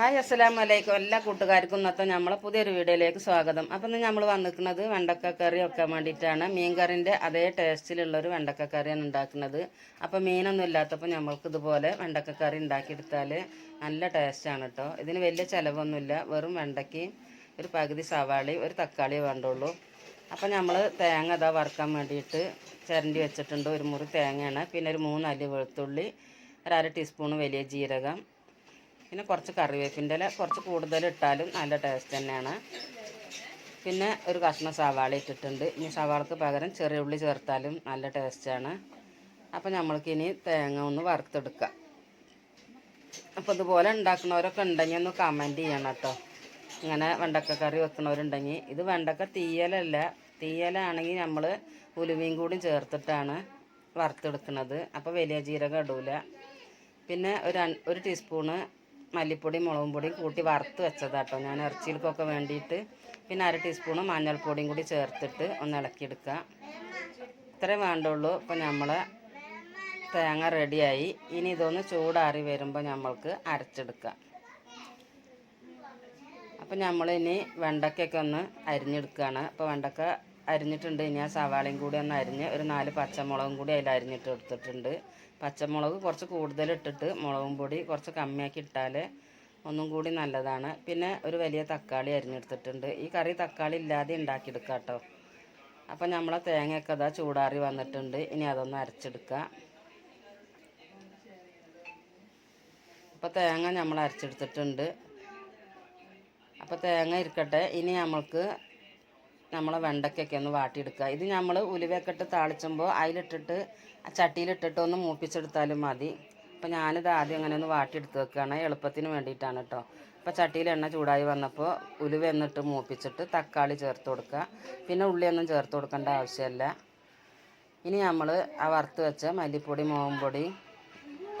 Hi അസ്സലാം വലൈക്കും എല്ലാ കൂട്ടുകാർക്കും ഇന്നത്തെ നമ്മളെ പുതിയൊരു വീഡിയോയിലേക്ക് സ്വാഗതം. അപ്പം ഇന്ന് നമ്മൾ വന്നിരിക്കുന്നത് വെണ്ടക്ക കറി വെക്കാൻ വേണ്ടിയിട്ടാണ്. മീൻ കറിന്റെ അതേ ടേസ്റ്റിലുള്ളൊരു വെണ്ടക്ക കറിയാണ് ഉണ്ടാക്കുന്നത്. അപ്പോൾ മീനൊന്നും ഇല്ലാത്തപ്പോൾ നമ്മൾക്ക് ഇതുപോലെ വെണ്ടക്ക കറി ഉണ്ടാക്കിയെടുത്താൽ നല്ല ടേസ്റ്റാണ് കേട്ടോ. ഇതിന് വലിയ ചിലവൊന്നുമില്ല. വെറും വെണ്ടയ്ക്കയും ഒരു പകുതി സവാളയും ഒരു തക്കാളിയും വേണ്ടുള്ളൂ. അപ്പം നമ്മൾ തേങ്ങ അതാ വറുക്കാൻ വേണ്ടിയിട്ട് ചിരണ്ടി വെച്ചിട്ടുണ്ട്. ഒരു മുറി തേങ്ങയാണ്. പിന്നെ ഒരു മൂന്നല്ലി വെളുത്തുള്ളി ഒരു അര ടീസ്പൂൺ വലിയ ജീരകം പിന്നെ കുറച്ച് കറിവേപ്പിന്റെ ഇല കുറച്ച് കൂടുതൽ ഇട്ടാലും നല്ല ടേസ്റ്റ് തന്നെയാണ്. പിന്നെ ഒരു കഷ്ണം സവാള ഇട്ടിട്ടുണ്ട്. ഇനി സവാളക്ക് പകരം ചെറിയ ഉള്ളി ചേർത്താലും നല്ല ടേസ്റ്റാണ് അപ്പോൾ നമ്മൾക്കിനി തേങ്ങ ഒന്ന് വറുത്തെടുക്കാം. അപ്പോൾ ഇതുപോലെ ഉണ്ടാക്കുന്നവരൊക്കെ ഉണ്ടെങ്കിൽ ഒന്ന് കമന്റ് ചെയ്യണം കേട്ടോ. ഇങ്ങനെ വെണ്ടക്ക കറി വെക്കുന്നവരുണ്ടെങ്കിൽ. ഇത് വെണ്ടക്ക തീയലല്ല. തീയലാണെങ്കിൽ നമ്മൾ ഉലുവയും കൂടി ചേർത്തിട്ടാണ് വറുത്തെടുക്കുന്നത്. അപ്പോൾ വലിയ ജീരകം ഇടൂല. പിന്നെ ഒരു ഒരു ടീസ്പൂണ് മല്ലിപ്പൊടി മുളകും പൊടിയും കൂട്ടി വറുത്ത് വെച്ചതാട്ടോ. ഞാൻ ഇറച്ചിയിൽക്കൊക്കെ വേണ്ടിയിട്ട് പിന്നെ അര ടീസ്പൂണ് മഞ്ഞൾപ്പൊടിയും കൂടി ചേർത്തിട്ട് ഒന്ന് ഇളക്കിയെടുക്കുക. ഇത്രേ വേണ്ടുള്ളൂ. ഇപ്പം നമ്മൾ തേങ്ങ റെഡിയായി. ഇനി ഇതൊന്ന് ചൂടാറി വരുമ്പോൾ നമ്മൾക്ക് അരച്ചെടുക്കാം. അപ്പം നമ്മളിനി വെണ്ടയ്ക്കൊക്കെ ഒന്ന് അരിഞ്ഞെടുക്കുകയാണ്. അപ്പോൾ വെണ്ടക്ക അരിഞ്ഞിട്ടുണ്ട്. ആ സവാളയും കൂടി ഒന്ന് അരിഞ്ഞ് ഒരു നാല് പച്ചമുളകും കൂടി അതിൽ അരിഞ്ഞിട്ട് എടുത്തിട്ടുണ്ട്. പച്ചമുളക് കുറച്ച് കൂടുതൽ ഇട്ടിട്ട് മുളകും പൊടി കുറച്ച് കമ്മിയാക്കി ഇട്ടാൽ ഒന്നും കൂടി നല്ലതാണ്. പിന്നെ ഒരു വലിയ തക്കാളി അരിഞ്ഞെടുത്തിട്ടുണ്ട്. ഈ കറി തക്കാളി ഇല്ലാതെ ഉണ്ടാക്കിയെടുക്കാം കേട്ടോ. അപ്പം നമ്മളെ തേങ്ങയൊക്കെ അതാ ചൂടാറി വന്നിട്ടുണ്ട്. ഇനി അതൊന്ന് അരച്ചെടുക്കാം. അപ്പോൾ തേങ്ങ നമ്മൾ അരച്ചെടുത്തിട്ടുണ്ട്. അപ്പോൾ തേങ്ങ ഇരിക്കട്ടെ. ഇനി നമ്മൾക്ക് നമ്മളെ വെണ്ടയ്ക്കൊക്കെ ഒന്ന് വാട്ടിയെടുക്കുക. ഇത് നമ്മൾ ഉലുവയൊക്കെ ഇട്ട് താളിച്ചുമ്പോൾ അതിലിട്ടിട്ട് ചട്ടിയിലിട്ടിട്ട് ഒന്ന് മൂപ്പിച്ചെടുത്താലും മതി. അപ്പോൾ ഞാനിത് ആദ്യം അങ്ങനെ ഒന്ന് വാട്ടിയെടുത്ത് വെക്കുകയാണ്. എളുപ്പത്തിന് വേണ്ടിയിട്ടാണ് കേട്ടോ അപ്പോൾ ചട്ടിയിൽ എണ്ണ ചൂടായി വന്നപ്പോൾ ഉലുവ എന്നിട്ട് മൂപ്പിച്ചിട്ട് തക്കാളി ചേർത്ത് കൊടുക്കുക. പിന്നെ ഉള്ളിയൊന്നും ചേർത്ത് കൊടുക്കേണ്ട ആവശ്യമില്ല. ഇനി നമ്മൾ ആ വറുത്ത് വെച്ച മല്ലിപ്പൊടി മുളകും പൊടി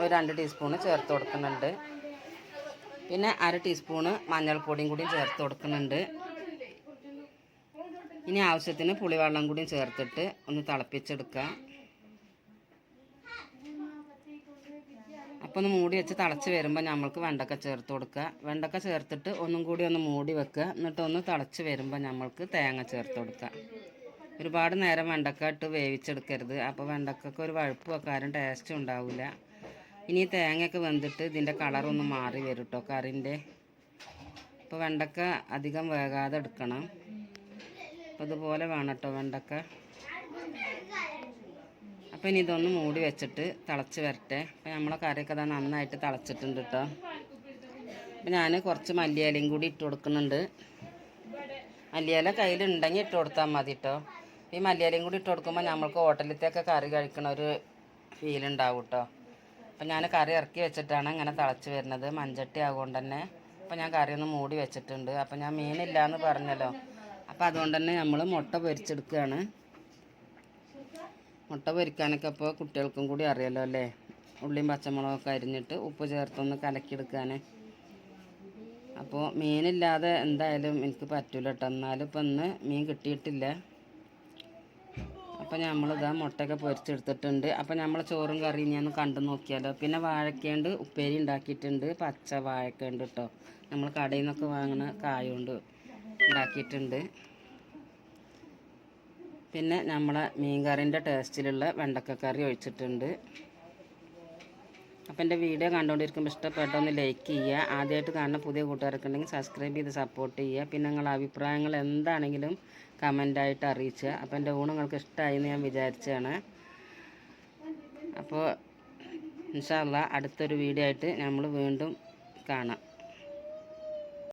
ഒരു രണ്ട് ടീസ്പൂണ് ചേർത്ത് കൊടുക്കുന്നുണ്ട്. പിന്നെ അര ടീസ്പൂണ് മഞ്ഞൾപ്പൊടിയും കൂടി ചേർത്ത് കൊടുക്കുന്നുണ്ട്. ഇനി ആവശ്യത്തിന് പുളിവെള്ളം കൂടി ചേർത്തിട്ട് ഒന്ന് തിളപ്പിച്ചെടുക്കുക. അപ്പോൾ ഒന്ന് മൂടി വെച്ച് തിളച്ച് വരുമ്പോൾ നമ്മൾക്ക് വെണ്ടക്ക ചേർത്ത് കൊടുക്കുക. വെണ്ടക്ക ചേർത്തിട്ട് ഒന്നും കൂടി ഒന്ന് മൂടി വെക്കുക. എന്നിട്ട് ഒന്ന് തിളച്ച് വരുമ്പോൾ നമ്മൾക്ക് തേങ്ങ ചേർത്ത് കൊടുക്കുക. ഒരുപാട് നേരം വെണ്ടക്ക ഇട്ട് വേവിച്ചെടുക്കരുത്. അപ്പോൾ വെണ്ടക്കൊക്കെ ഒരു വഴുപ്പ് വെക്കാനും ടേസ്റ്റ് ഉണ്ടാവില്ല ഇനി തേങ്ങയൊക്കെ വെന്തിട്ട് ഇതിന്റെ കളറൊന്ന് മാറി വരും കേട്ടോ കറിന്റെ അപ്പോൾ വെണ്ടക്ക അധികം വേകാതെ എടുക്കണം. അപ്പോൾ ഇതുപോലെ വേണം കേട്ടോ വെണ്ടക്ക. അപ്പോൾ ഇനി ഇതൊന്ന് മൂടി വെച്ചിട്ട് തിളച്ച് വരട്ടെ. അപ്പോൾ നമ്മളെ കറിയൊക്കെ ഇതാ നന്നായിട്ട് തിളച്ചിട്ടുണ്ട് കേട്ടോ അപ്പോൾ ഞാൻ കുറച്ച് മല്ലിയിലയും കൂടി ഇട്ട് കൊടുക്കുന്നുണ്ട്. മല്ലിയില കയ്യിലുണ്ടെങ്കിൽ ഇട്ട് കൊടുത്താൽ മതി കേട്ടോ ഈ മല്ലിയിലയും കൂടി ഇട്ട് കൊടുക്കുമ്പോൾ നമ്മൾക്ക് ഹോട്ടലിലത്തെയൊക്കെ കറി കഴിക്കണ ഒരു ഫീൽ ഉണ്ടാവും കേട്ടോ അപ്പം ഞാൻ കറി ഇറക്കി വെച്ചിട്ടാണ് ഇങ്ങനെ തിളച്ച് വരുന്നത്. മഞ്ചട്ടി ആകൊണ്ട് തന്നെ. അപ്പം ഞാൻ കറി ഒന്ന് മൂടി വെച്ചിട്ടുണ്ട്. അപ്പം ഞാൻ മീനില്ല എന്ന് പറഞ്ഞല്ലോ. അപ്പം അതുകൊണ്ട് തന്നെ നമ്മൾ മുട്ട പൊരിച്ചെടുക്കുകയാണ്. മുട്ട പൊരിക്കാനൊക്കെ അപ്പോൾ കുട്ടികൾക്കും കൂടി അറിയാലോ അല്ലേ? ഉള്ളിയും പച്ചമുളകൊക്കെ അരിഞ്ഞിട്ട് ഉപ്പ് ചേർത്തൊന്ന് കലക്കിയെടുക്കാൻ അപ്പോൾ മീനില്ലാതെ എന്തായാലും എനിക്ക് പറ്റൂല കേട്ടോ എന്നാലും ഇപ്പം ഇന്ന് മീൻ കിട്ടിയിട്ടില്ല. അപ്പം നമ്മളിതാ മുട്ടയൊക്കെ പൊരിച്ചെടുത്തിട്ടുണ്ട്. അപ്പം നമ്മൾ ചോറും കറിയും ഞാൻ കണ്ടു നോക്കിയാലോ. പിന്നെ വാഴക്കേണ്ട് ഉപ്പേരി ഉണ്ടാക്കിയിട്ടുണ്ട്. പച്ച വാഴക്കേണ്ട് കേട്ടോ നമ്മൾ കടയിൽ നിന്നൊക്കെ വാങ്ങുന്ന കായ കൊണ്ട് ഉണ്ടാക്കിയിട്ടുണ്ട്. പിന്നെ നമ്മളെ മീൻകറിന്റെ ടേസ്റ്റിലുള്ള വെണ്ടക്ക കറി ഒഴിച്ചിട്ടുണ്ട്. അപ്പം എന്റെ വീഡിയോ കണ്ടുകൊണ്ടിരിക്കുമ്പോൾ ഇഷ്ടപ്പെട്ട ഒന്ന് ലൈക്ക് ചെയ്യുക. ആദ്യമായിട്ട് കാണുന്ന പുതിയ കൂട്ടുകാരൊക്കെ ഉണ്ടെങ്കിൽ സബ്സ്ക്രൈബ് ചെയ്ത് സപ്പോർട്ട് ചെയ്യുക. പിന്നെ നിങ്ങളുടെ അഭിപ്രായങ്ങൾ എന്താണെങ്കിലും കമന്റായിട്ട് അറിയിക്കുക അപ്പോൾ എന്റെ ഊണ് നിങ്ങൾക്ക് ഇഷ്ടമായി എന്ന് ഞാൻ വിചാരിച്ചതാണ്. അപ്പോൾ ഇൻഷാല്ല അടുത്തൊരു വീഡിയോ ആയിട്ട് നമ്മൾ വീണ്ടും കാണാം.